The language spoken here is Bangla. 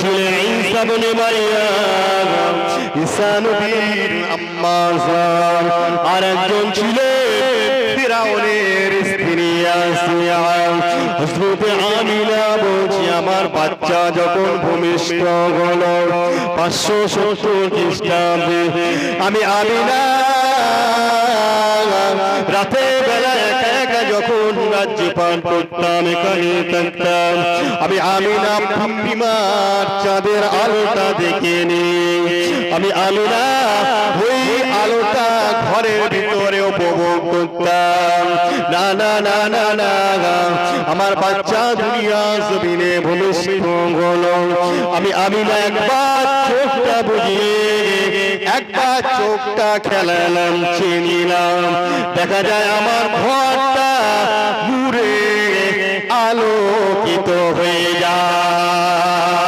ছিলেন ঈসা ইবনে মারিয়াম ঈসা নবীর আম্মা জান। আর একজন ছিলেন ফিরাউনের স্ত্রী আসিয়া হযরত আমিনা বলছি, আমার বাচ্চা যখন ভূমিষ্ঠ হলো, পাঁচশো সত্তর খ্রিস্টাব্দে আমি আমিনা, রাতে রাজ্য করতাম আমি আমিনা পূর্ণিমার চাঁদের আলোটা দেখে আমি ওই আলোটা ঘরের ভিতরে উপভোগ করতাম। না না না না না। আমার বাচ্চা দুনিয়া জমিনে আমি একবার চোখটা বুঝিয়ে, একবার চোখটা খেলালাম, চিনিলাম। দেখা যায় আমার ঘরটা আলোকিত হয়ে যায়।